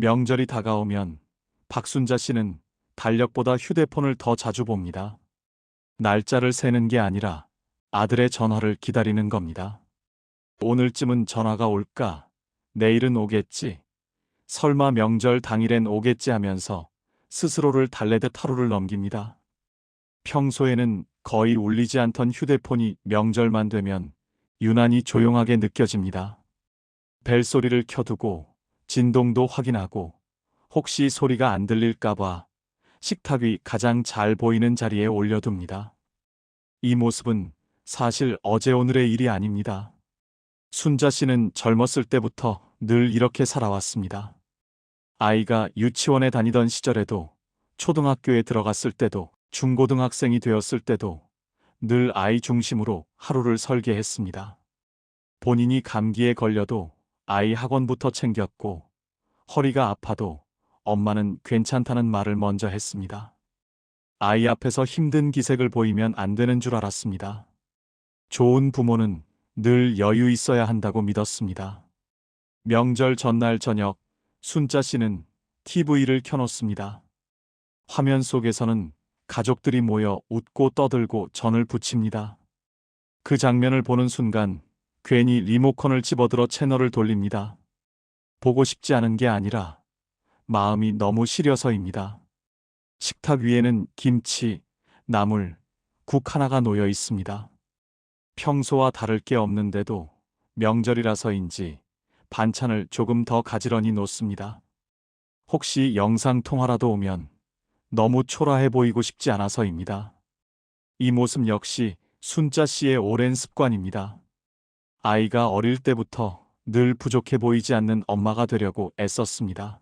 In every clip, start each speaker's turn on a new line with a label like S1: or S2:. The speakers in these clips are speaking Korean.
S1: 명절이 다가오면 박순자 씨는 달력보다 휴대폰을 더 자주 봅니다. 날짜를 세는 게 아니라 아들의 전화를 기다리는 겁니다. 오늘쯤은 전화가 올까? 내일은 오겠지? 설마 명절 당일엔 오겠지 하면서 스스로를 달래듯 하루를 넘깁니다. 평소에는 거의 울리지 않던 휴대폰이 명절만 되면 유난히 조용하게 느껴집니다. 벨소리를 켜두고 진동도 확인하고 혹시 소리가 안 들릴까봐 식탁 위 가장 잘 보이는 자리에 올려둡니다. 이 모습은 사실 어제 오늘의 일이 아닙니다. 순자 씨는 젊었을 때부터 늘 이렇게 살아왔습니다. 아이가 유치원에 다니던 시절에도 초등학교에 들어갔을 때도 중고등학생이 되었을 때도 늘 아이 중심으로 하루를 설계했습니다. 본인이 감기에 걸려도 아이 학원부터 챙겼고 허리가 아파도 엄마는 괜찮다는 말을 먼저 했습니다. 아이 앞에서 힘든 기색을 보이면 안 되는 줄 알았습니다. 좋은 부모는 늘 여유 있어야 한다고 믿었습니다. 명절 전날 저녁 순자 씨는 TV를 켜놓습니다. 화면 속에서는 가족들이 모여 웃고 떠들고 전을 부칩니다. 그 장면을 보는 순간 괜히 리모컨을 집어들어 채널을 돌립니다. 보고 싶지 않은 게 아니라 마음이 너무 시려서입니다. 식탁 위에는 김치, 나물, 국 하나가 놓여 있습니다. 평소와 다를 게 없는데도 명절이라서인지 반찬을 조금 더 가지런히 놓습니다. 혹시 영상 통화라도 오면 너무 초라해 보이고 싶지 않아서입니다. 이 모습 역시 순자 씨의 오랜 습관입니다. 아이가 어릴 때부터 늘 부족해 보이지 않는 엄마가 되려고 애썼습니다.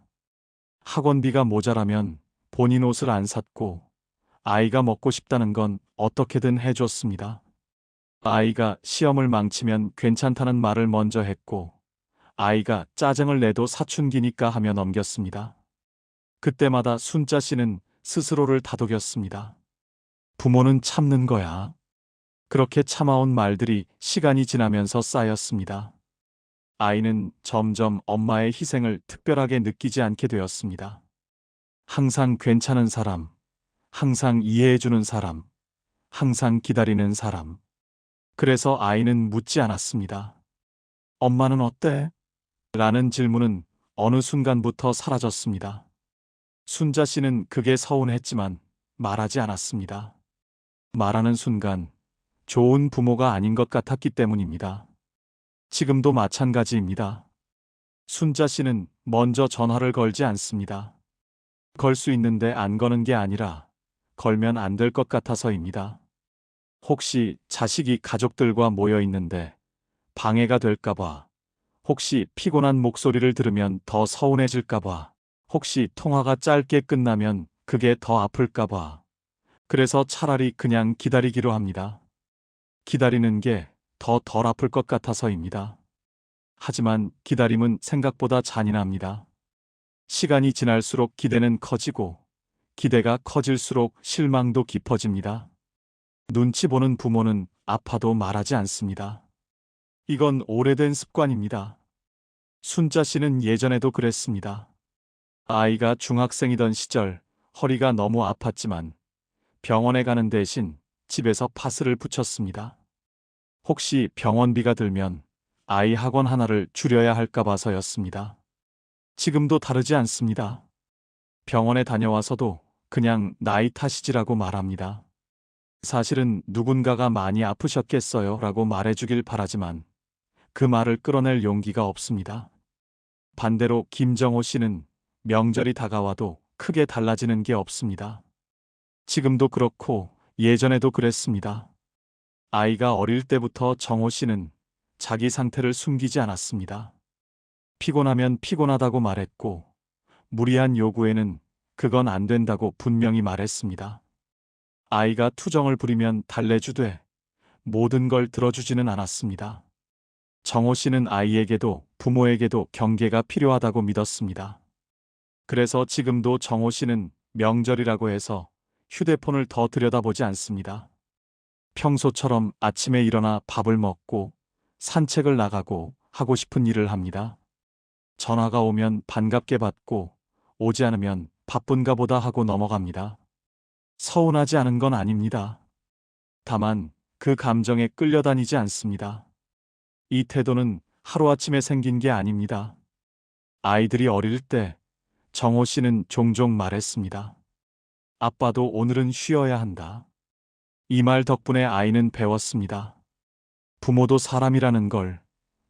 S1: 학원비가 모자라면 본인 옷을 안 샀고 아이가 먹고 싶다는 건 어떻게든 해줬습니다. 아이가 시험을 망치면 괜찮다는 말을 먼저 했고 아이가 짜증을 내도 사춘기니까 하며 넘겼습니다. 그때마다 순자 씨는 스스로를 다독였습니다. 부모는 참는 거야. 그렇게 참아온 말들이 시간이 지나면서 쌓였습니다. 아이는 점점 엄마의 희생을 특별하게 느끼지 않게 되었습니다. 항상 괜찮은 사람, 항상 이해해주는 사람, 항상 기다리는 사람. 그래서 아이는 묻지 않았습니다. 엄마는 어때? 라는 질문은 어느 순간부터 사라졌습니다. 순자 씨는 그게 서운했지만 말하지 않았습니다. 말하는 순간 좋은 부모가 아닌 것 같았기 때문입니다. 지금도 마찬가지입니다. 순자 씨는 먼저 전화를 걸지 않습니다. 걸 수 있는데 안 거는 게 아니라 걸면 안 될 것 같아서입니다. 혹시 자식이 가족들과 모여 있는데 방해가 될까봐, 혹시 피곤한 목소리를 들으면 더 서운해질까봐, 혹시 통화가 짧게 끝나면 그게 더 아플까봐. 그래서 차라리 그냥 기다리기로 합니다. 기다리는 게 더 덜 아플 것 같아서입니다. 하지만 기다림은 생각보다 잔인합니다. 시간이 지날수록 기대는 커지고 기대가 커질수록 실망도 깊어집니다. 눈치 보는 부모는 아파도 말하지 않습니다. 이건 오래된 습관입니다. 순자 씨는 예전에도 그랬습니다. 아이가 중학생이던 시절 허리가 너무 아팠지만 병원에 가는 대신 집에서 파스를 붙였습니다. 혹시 병원비가 들면 아이 학원 하나를 줄여야 할까 봐서였습니다. 지금도 다르지 않습니다. 병원에 다녀와서도 그냥 나이 탓이지라고 말합니다. 사실은 누군가가 많이 아프셨겠어요 라고 말해주길 바라지만 그 말을 끌어낼 용기가 없습니다. 반대로 김정호 씨는 명절이 다가와도 크게 달라지는 게 없습니다. 지금도 그렇고 예전에도 그랬습니다. 아이가 어릴 때부터 정호 씨는 자기 상태를 숨기지 않았습니다. 피곤하면 피곤하다고 말했고 무리한 요구에는 그건 안 된다고 분명히 말했습니다. 아이가 투정을 부리면 달래주되 모든 걸 들어주지는 않았습니다. 정호 씨는 아이에게도 부모에게도 경계가 필요하다고 믿었습니다. 그래서 지금도 정호 씨는 명절이라고 해서 휴대폰을 더 들여다보지 않습니다. 평소처럼 아침에 일어나 밥을 먹고 산책을 나가고 하고 싶은 일을 합니다. 전화가 오면 반갑게 받고 오지 않으면 바쁜가 보다 하고 넘어갑니다. 서운하지 않은 건 아닙니다. 다만 그 감정에 끌려다니지 않습니다. 이 태도는 하루아침에 생긴 게 아닙니다. 아이들이 어릴 때 정호 씨는 종종 말했습니다. 아빠도 오늘은 쉬어야 한다. 이 말 덕분에 아이는 배웠습니다. 부모도 사람이라는 걸,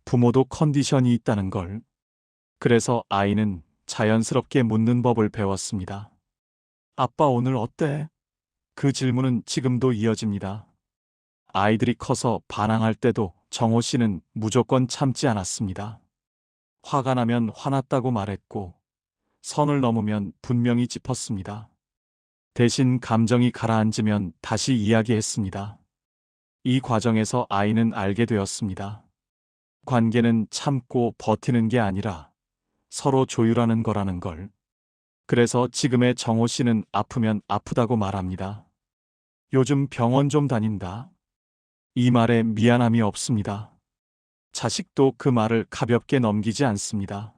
S1: 부모도 컨디션이 있다는 걸. 그래서 아이는 자연스럽게 묻는 법을 배웠습니다. 아빠 오늘 어때? 그 질문은 지금도 이어집니다. 아이들이 커서 반항할 때도 정호 씨는 무조건 참지 않았습니다. 화가 나면 화났다고 말했고, 선을 넘으면 분명히 짚었습니다. 대신 감정이 가라앉으면 다시 이야기했습니다. 이 과정에서 아이는 알게 되었습니다. 관계는 참고 버티는 게 아니라 서로 조율하는 거라는 걸. 그래서 지금의 정호 씨는 아프면 아프다고 말합니다. 요즘 병원 좀 다닌다. 이 말에 미안함이 없습니다. 자식도 그 말을 가볍게 넘기지 않습니다.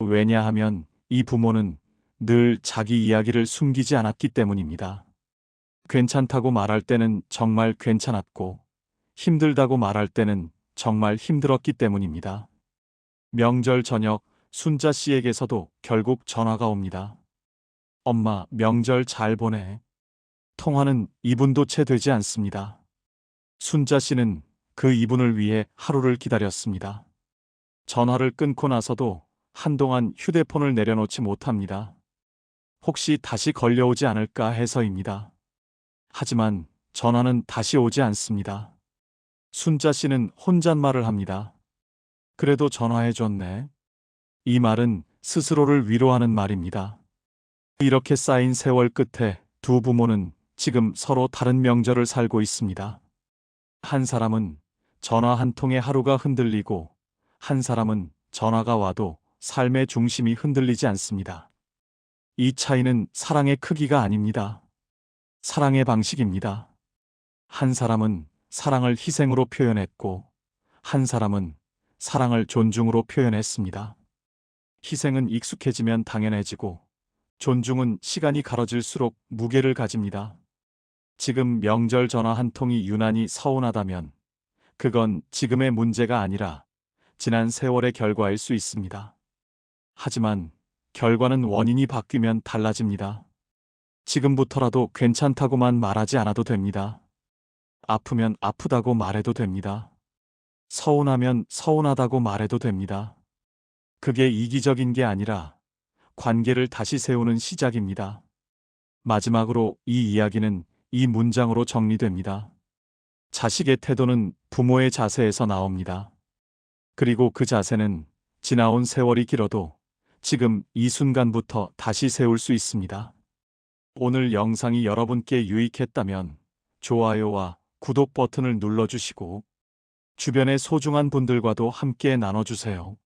S1: 왜냐하면 이 부모는 늘 자기 이야기를 숨기지 않았기 때문입니다. 괜찮다고 말할 때는 정말 괜찮았고, 힘들다고 말할 때는 정말 힘들었기 때문입니다. 명절 저녁 순자 씨에게서도 결국 전화가 옵니다. 엄마, 명절 잘 보내. 통화는 2분도 채 되지 않습니다. 순자 씨는 그 2분을 위해 하루를 기다렸습니다. 전화를 끊고 나서도 한동안 휴대폰을 내려놓지 못합니다. 혹시 다시 걸려오지 않을까 해서입니다. 하지만 전화는 다시 오지 않습니다. 순자 씨는 혼잣말을 합니다. 그래도 전화해줬네. 이 말은 스스로를 위로하는 말입니다. 이렇게 쌓인 세월 끝에 두 부모는 지금 서로 다른 명절을 살고 있습니다. 한 사람은 전화 한 통에 하루가 흔들리고 한 사람은 전화가 와도 삶의 중심이 흔들리지 않습니다. 이 차이는 사랑의 크기가 아닙니다. 사랑의 방식입니다. 한 사람은 사랑을 희생으로 표현했고 한 사람은 사랑을 존중으로 표현했습니다. 희생은 익숙해지면 당연해지고 존중은 시간이 가로질수록 무게를 가집니다. 지금 명절 전화 한 통이 유난히 서운하다면 그건 지금의 문제가 아니라 지난 세월의 결과일 수 있습니다. 하지만 결과는 원인이 바뀌면 달라집니다. 지금부터라도 괜찮다고만 말하지 않아도 됩니다. 아프면 아프다고 말해도 됩니다. 서운하면 서운하다고 말해도 됩니다. 그게 이기적인 게 아니라 관계를 다시 세우는 시작입니다. 마지막으로 이 이야기는 이 문장으로 정리됩니다. 자식의 태도는 부모의 자세에서 나옵니다. 그리고 그 자세는 지나온 세월이 길어도 지금 이 순간부터 다시 세울 수 있습니다. 오늘 영상이 여러분께 유익했다면 좋아요와 구독 버튼을 눌러주시고 주변의 소중한 분들과도 함께 나눠주세요.